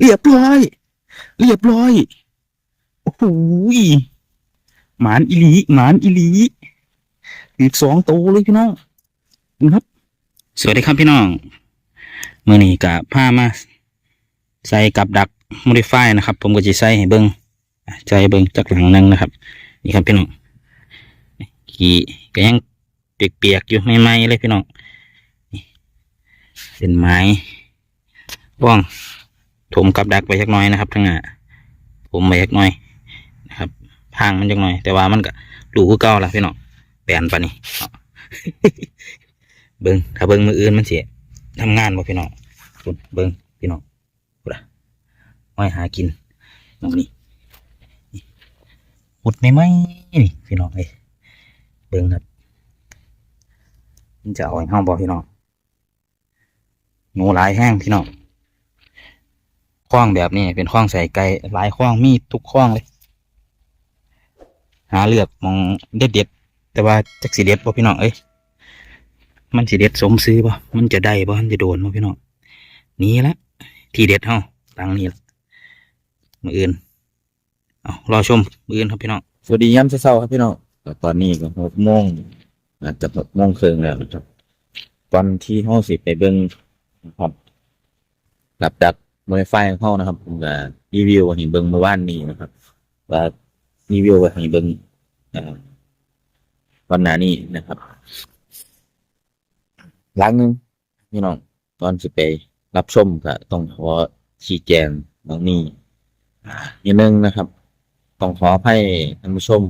เรียบร้อย เรียบร้อยโอ้โหหมานอีลีหมานอีลีอีกสองโตเลยพี่น้องครับ สวัสดีครับพี่น้องเมื่อนี้กับผ้ามา ใส่กับดักโมดิฟายนะครับ ผมก็จะใส่ให้เบิ้งอะใส่เบิ้งจากหลังหนึงนะครับ นี่ครับพี่น้องขี่ก็ยังเปียกๆอยู่ไม่ไหมๆเลยพี่น้องเป็นไม้ว่อง ถมกับดักไปสักหน้อยนะครับทั้งอะผมไปสักหน้อยนะครับพางมันจักหน่อย แต่ว่ามันก็ดูคือเก่าละพี่น้องแปลนปะนี่เบิ้งถ้าเบิ้งมืออื่นมันเสียทำงานบ่พี่น้องคุณเบิ้งพี่น้องกูละอ้อยหากินน้องนี่หุดไม่ไหมนี่พี่น้องเอ้ยเบิ้งครับมันจะเอาไอ้ห้องบ่พี่น้องหนูหลายแห้งพี่น้อง คล้องแบบนี้เป็นคล้องใส่ไก่หลายคล้องมีทุกคล้องเลย หาเลือกมองเด็ดเด็ดแต่ว่าจักสีเด็ดบ่พี่น้องเอ้ยมันสิเด็ดสมซื้อป่ะมันจะได้ป่ะมันจะโดนป่ะพี่น้องนี่ละทีเด็ดเฮาตังนี้ละมืออื่นเอารอชมมืออื่นครับพี่น้องสวัสดีย้ำเช้าครับพี่น้องตอนนี้ก็หกโมงอาจจะหกโมงครึ่งแล้วครับตอนที่ห้องสิไปเบิ้งครับรับดัก มเดลไฟของเขานะครับผมก็รีวิวให้เบิ้งเมื่อวานนี้นะครับ ว่ารีวิวให้เบิ้งอ่าวันหน้านี้นะครับหลังหนึงพี่น้องตอนสิไปรับชมก็ต้องขอชี้แจงตรงนี้นิดนึงนะครับต้องขอให้ท่านผู้ชม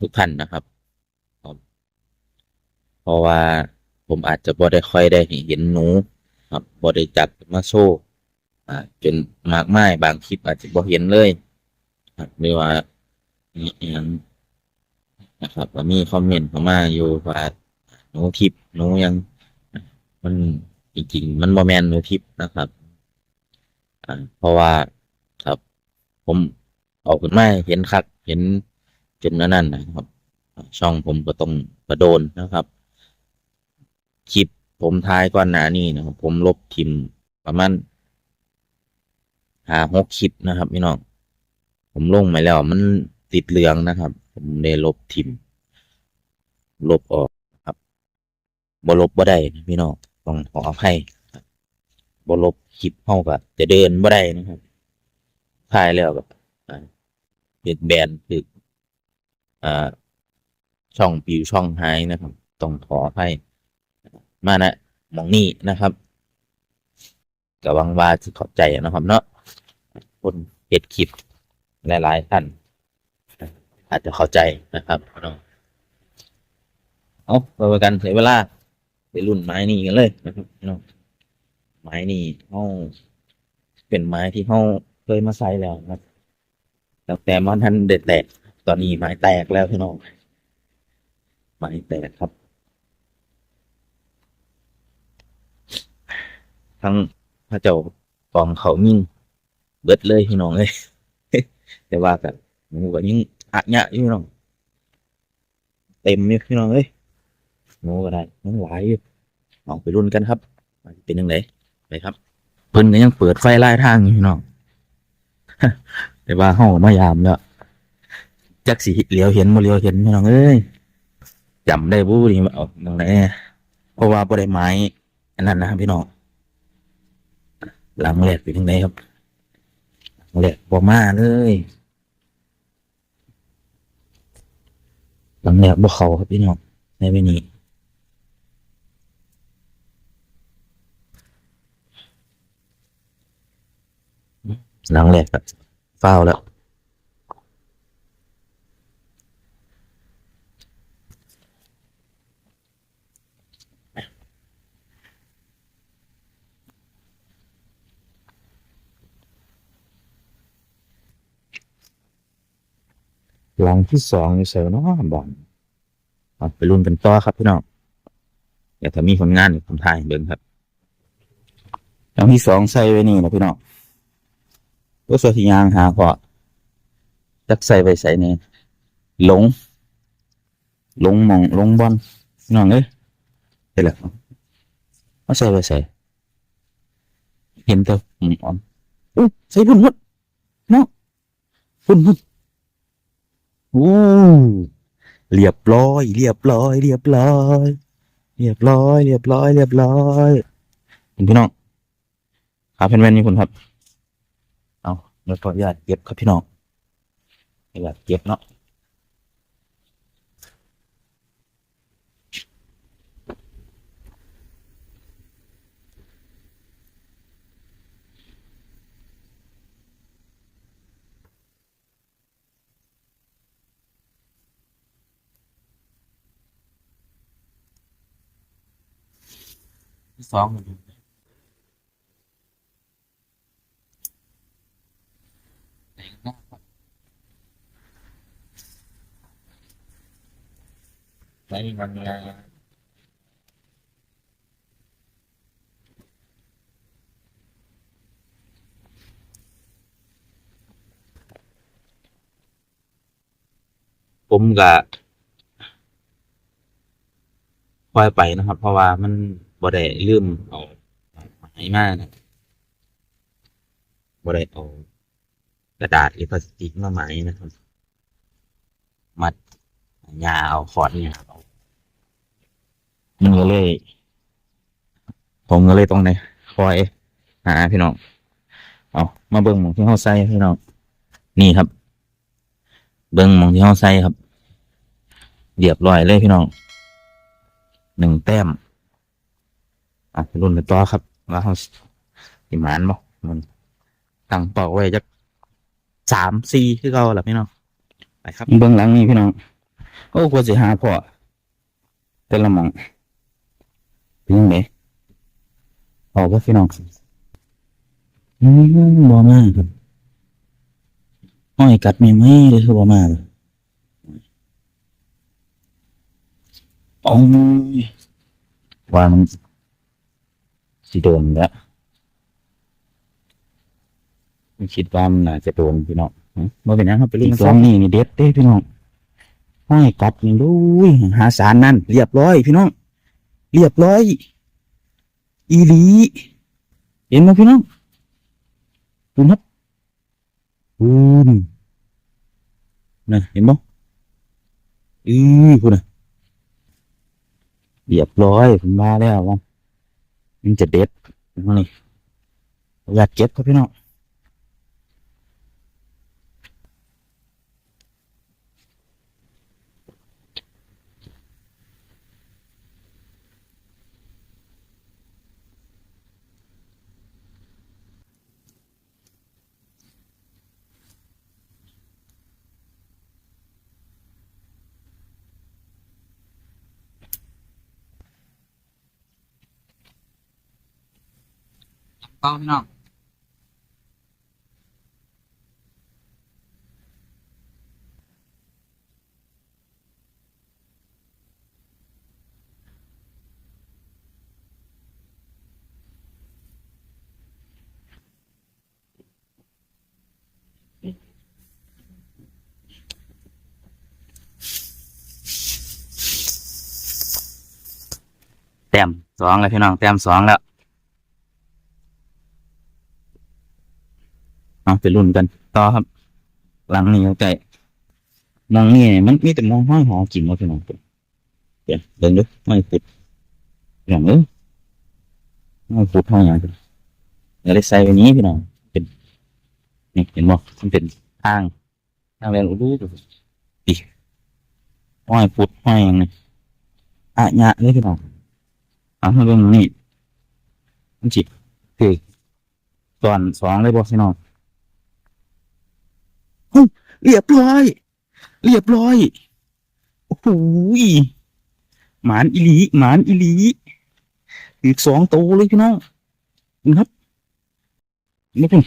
ทุกท่านนะครับเพราะว่าผมอาจจะบ่ได้ค่อยได้เห็นหนู ครับบ่ได้จับมาโชว์อ่ จนมากมายบางคลิปอาจจะบ่เห็นเลยครับหรือว่ามีอหยังนะครับว่ามีคอมเมนต์เข้ามาอยู่ว่าหนูทิพย์หนูยังมันจริงๆมันบ่แมนหนูทิพย์นะครับอ่าเพราะว่าครับ ผมออกขึ้นมาเห็นคัก เห็นจนนั่นนะครับ ช่องผมก็ต้องกระโดนนะครับคลิปผมทายก่อนหน้านี้นะครับ ผมลบทิมประมาณ หาหกคลิปนะครับพี่น้อง ผมลงมาแล้ว มันติดเหลืองนะครับ ผมได้ลบทิมลบออกครับบลบบ่ได้พี่น้องต้องขออภัยบลบคลิปเฮาก็จะเดินบ่ได้นะครับทายแล้วก็อ่าเป็นแบนคืออ่าช่องปิวช่องหายนะครับต้องขออภัยมานะมองนี่นะครับกับวังว่าที่ขอบใจนะครับเนาะ คนเห็ดคลิปหลายๆท่านอาจจะเข้าใจนะครับเนาะเอาไปกันเสียเวลาไปรุ่นไม้นี่กันเลยนะครับเนาะไม้นี่เขาเป็นไม้ที่เขาเคยมาใส่แล้วนะครับแต่แต่มันทันเด็ดแตกตอนนี้ไม้แตกแล้วพี่น้องไม้แตกครับ ทั้งพระเจ้ากองเขามิ่ง เบิดเลยพี่น้องเลยแต่ว่ากับหมูก็ยังอะยะอยู่พี่น้องเต็มอยู่พี่น้องเอ้ยหมูก็ได้ยังหลายอยู่ลองไปรุ่นกันครับเป็นยังไงไปครับ เพิ่นก็ยังเปิดไฟไล่ทางอยู่พี่น้องแต่ว่าห้องมายามแล้วจักสีเหลียวเห็นบ่เหลียวเห็นพี่น้องเอ้ยจำได้บูนี่ว่าเอาตรงไหนเพราะว่าบ่ได้ไม้อันนั้นนะพี่น้องหลังแรกเป็นยังไงครับ หลังแรกบ่มาเลยหลังแรกบ่เขาครับพี่น้องในวันนี้หลังแรกครับฟ้าแล้ว หลังที่สองนี่ใส่เนาะบอลไปรุ่นกันต่อครับพี่น้องเดี๋ยวถ้ามีผลงานเดี๋ยวผมถ่ายเบิ่งครับหลังที่สองใส่ไว้นี่นะพี่น้องตัวสวที่ยางหาพอจักใส่ไปใส่เนี่ยหลง หลงมองหลงบอลพี่น้องเอ้ยเห็นแล้วเอาใส่ไปใส่เห็นตัวผมอ่อนอู้ใส่พุ่นหมดเนาะพุ่นหมดโอ้เรียบร้อย เรียบร้อย เรียบร้อย เรียบร้อย เรียบร้อย เรียบร้อยคุณพี่น้องขาเป็นแว่นนี่คุณครับ เอาเดี๋ยวขออนุญาตเก็บครับพี่น้องออนุญาตเก็บเนาะ ที่สองอยู่ไหนหน้าก่อนไหนมันงาผมกะคอยไปนะครับ เพราะว่ามัน บ่ได้ลืมเอาไหมานะบ่ได้เอากระดาษหรือพลาสติกมาไหมนะครับ มัดยาเอาขอดยาเอามันก็เลย ผมก็เลยต้องในคอยหาพี่น้องเอามาเบิ่งหมองที่เขาใส่พี่น้องนี่ครับ เบิ่งหมองที่เขาใส่ครับเรียบร้อยเลยพี่น้องหนึ่งแต้ม อะรุ่นไปต่อครับว่าเขาสิหมานบ่มันตั้งเป้าไว้จักสามสี่คือเก่าล่ะพี่น้องไปครับเบิ่งหลังนี่พี่น้องโอ้กว่าสิหาพ่อแต่ละหมองเป็นยังไงออกว่าพี่น้องอืมบ่มากครับอ้อยกัดไม่ไหมเลยคือบ่มากโอ้ยว่ามัน สิโดนแล้วไม่คิดว่ามันน่าจะโดนพี่น้องหึบ่เป็นหยังครับไปเล่นสองนี่นี่เด็ดเด้พี่น้องอ้อยกัดนี่ดูยหาสารนั่นเรียบร้อย พี่น้อง เรียบร้อย อีหลีเห็นไหมพี่น้องดูครับอืมนะเห็นบ่อือคุณนะเรียบร้อยผมมาแล้วว่า มันจะเด็ดนี่อยากเก็บครับพี่น้อง เป้าพี่น้องแต้มสองแล้วพี่น้องแต้มสองแล้ว เอาไปรุ่นกันต่อครับ หลังนี้ใกล้มองนี่มันมีแต่มองห้อยหอกินว่าพี่น้องเดี๋ยวเดินดูไม่ปุดอย่างเอ้ไม่ปุดห้อยอย่างเดี๋ยวได้ใส่ไว้นี้พี่น้องเป็นนี่เห็นบ่มันเป็นทางทางแรงอุดูดิห้อยปุดห้อยอย่างนี้อะยะเลยพี่น้องอ่าเรื่องนี้มันจิคือตอนสองเลยบอกพี่น้อง เฮ้ยเรียบร้อย เรียบร้อย โอ้โหยหมานอีลีหมานอีลีอีกสองโตเลยพี่น้องนี่ครับนี่พุ่น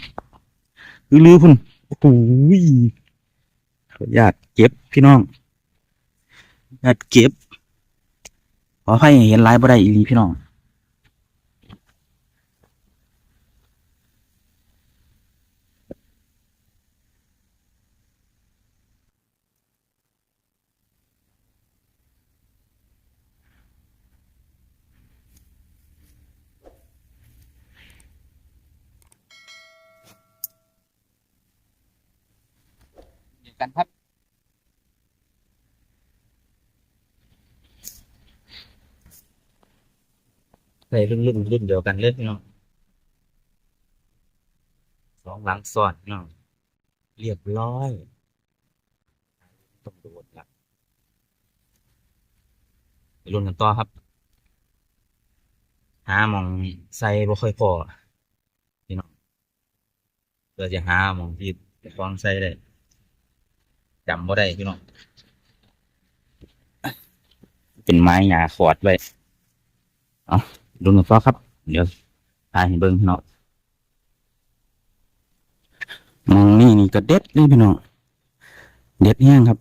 คือลือพุ่นโอ้โหยขออนุญาตเก็บพี่น้องอนุญาตเก็บขอให้เห็นลายบ่ได้อีลีพี่น้อง กันครับ ใส่รุ่นรุ่นรุ่นเดียวกันเลยพี่น้องสองหลังซ้อนพี่น้องเรียบร้อย ต้องโดดละไปรุ่นกันต่อครับ หาหมองใส่บ่ค่อยพอพี่น้องเพื่อจะหาหมองที่จะคล้องใส่ได้ จำบ่ได้พี่น้อง เป็นไม้หยาขอดไว้เอาดูหนึ่งต่อครับ เดี๋ยวทายให้เบิ้งพี่น้องมองนี่นี่ก็เด็ดเลยพี่น้อง เด็ดแห้งครับ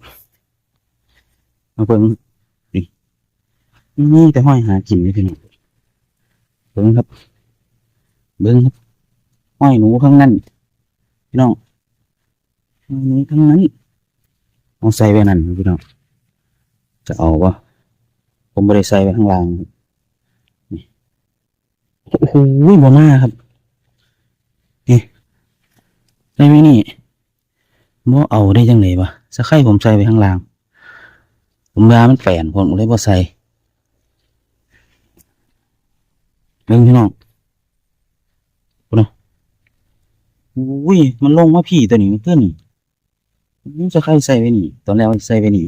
มาเบิ้งนี่แต่ห้อยหากินเลยพี่น้อง เบิ้งครับ เบิ้งครับห้อยหนูข้างนั้นพี่น้องห้อยหนูข้างนั้น เอาใส่ไว้นั่นพี่น้องจะเอาวะผมบริใส่ไว้ข้างล่างนี่โอ้โหบ่มาครับนี่ได้ไหมนี่บ่เอาได้จังไหนวะสะไข่ผมใส่ไว้ข้างล่าง ผมว่ามันแฝนผมเลยบ่ใส่เบิ่งพี่น้องพุ่นนะอุ้ยมันลงมาพี่ตัวนี้มันเพื่อนนี่ สะไข่ใส่ไว้นี่ ตอนแรกใส่ไว้นี่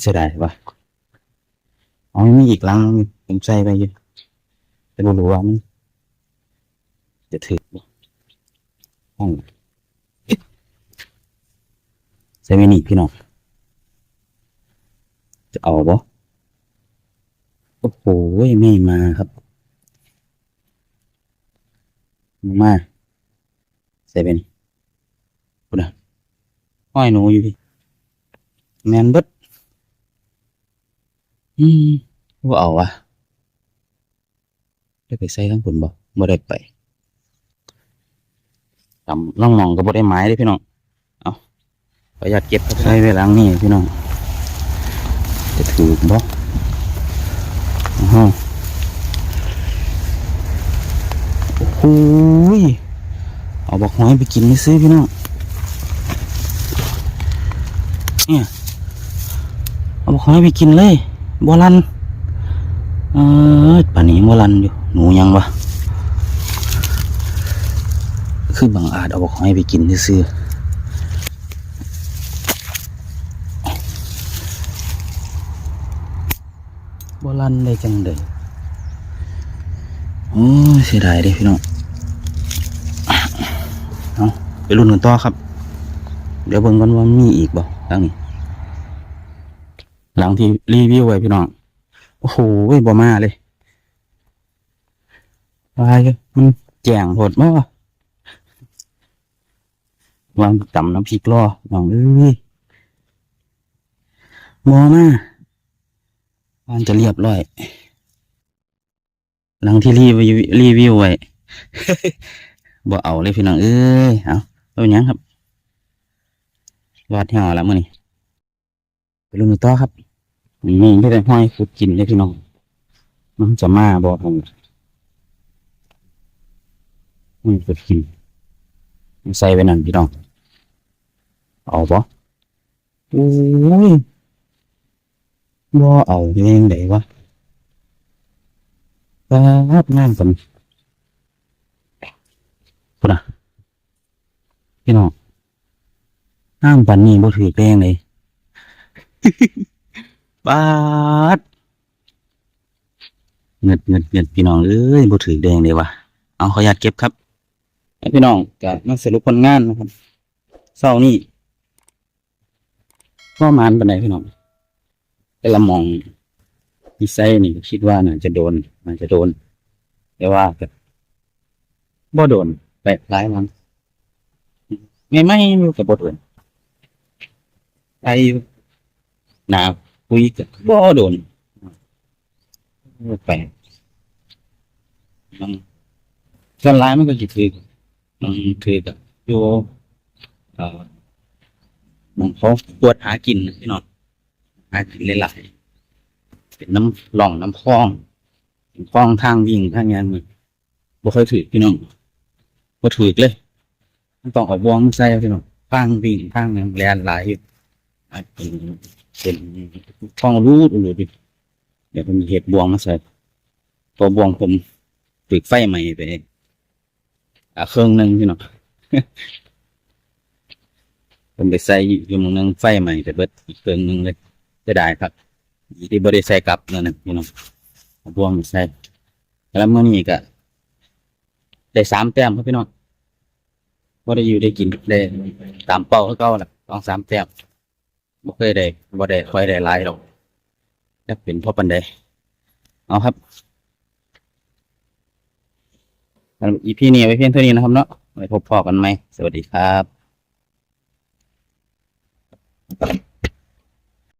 เสียดายวะอ๋อมีอีกลังนึงผมใส่ไปอยู่แต่ไม่รู้ว่ามันจะถือห้องใส่ไม่หนีพี่น้องจะเอาบ่โอ้โหไม่มาครับ มาใส่ไปนี่คุณนะ ห้อยหนูอยู่พี่แมนเบิดอืมว่าเอาวะได้ไปใส่ทั้งผลบ่บ่ได้ไปจำล่องมองก็บ่ได้ไม้เด้พี่น้อง เอาประหยัดเก็บใส่ไว้หลังนี่พี่น้อง จะถือบ่อ้าวโอ้โหยเอาบอกหอยไปกินไม่ซื้อพี่น้อง เนี่ยเอาบอกหอยไปกินเลยบอลันเออป่านนี้บอลันอยู่ หนูยังวะคือบางอาจเอาบอกหอยไปกินซื้อบอลันได้จังเดยโอ้เสียดายเด้พี่น้องเอาไปรุ่นกันต่อครับ เดี๋ยวเบิ่งกันว่ามีอีกบ่ ทางนี้หลังที่รีวิวไว้พี่น้องโอ้โหบ่มาเลยวายมันแจ่งโหดมากวางต่ำน้ำพริกรอน้องเอ้ยบ่มาวางจะเรียบร้อย หลังที่รีวิวรีวิวไว้บ่เอาเลยพี่น้องเอ้ยเอาเอาหยังครับ วาดเหี่ยวแล้วมื้อนี้ไปลุยต่อครับนี่ไม่ได้ห้อยขุดกินเลยพี่น้องมันจะมาบอผมไม่ขุดกินใส่ไว้นั่นพี่น้องเอาปะโอ้ยบ่เอาเองไหนวะปาดงานกันพุ่นนะพี่น้อง ห้างปันนี่บ่ถือแป้งเลยบาดเงิดเงิดเงิดพี่น้องเอ้ยบ่ถือแดงเลยวะเอาขออนุญาตเก็บครับให้พี่น้องกะมาสรุปผลงานนะครับเศร้านี่ก็มานปันไหนพี่น้องแต่ละหมองดีไซน์นี่ก็คิดว่าน่าจะโดนน่าจะโดน แต่ว่าก็บ่โดนแปลกหลายมันไม่ไม่อยู่กับบ่โดน ไปหนาคุยกับบ่โดนแปลกมันส่วนร้ายมันก็จะถือมันถือกับอยู่เอ่อมันเขาปวดหากินพี่น้องหากินหลายๆเป็นน้ำหล่องน้ำคลองเป็นคลองทางวิ่งทางงานมือบ่เคยถือพี่น้องบ่ถือเลย มันต้องเออกบวงใส่พี่น้องไฟฟังวิ่งฟังแลนหลายอยู่ อาจเป็นเป็นท้องรูดรูดดิเดี๋ยวผมมีเห็ดบวงมาใส่ตัวบวงผมตึกไฟใหม่ไปอะเครื่องหนึ่งพี่น้องผมไปใส่อยู่มองนึงไฟใหม่ไปเบิดอีกเครื่องหนึ่งเลยจะได้ครับที่บริใส่กลับนั่นนะพี่น้องบวงใส่แล้วเมื่อนี้ก็ได้สามแต้มครับพี่น้องบ่ได้อยู่ได้กินได้ตามเป้าเขาเก่าแหละต้องสามแต้ม บ่เคยได้บ่ได้ค่อยได้หลายหรอกอยากเป็นพ่อปันไดเอาครับอีพีนี้ไว้เพียงเท่านี้นะครับเนาะไว้พบพอกันไหม สวัสดีครับ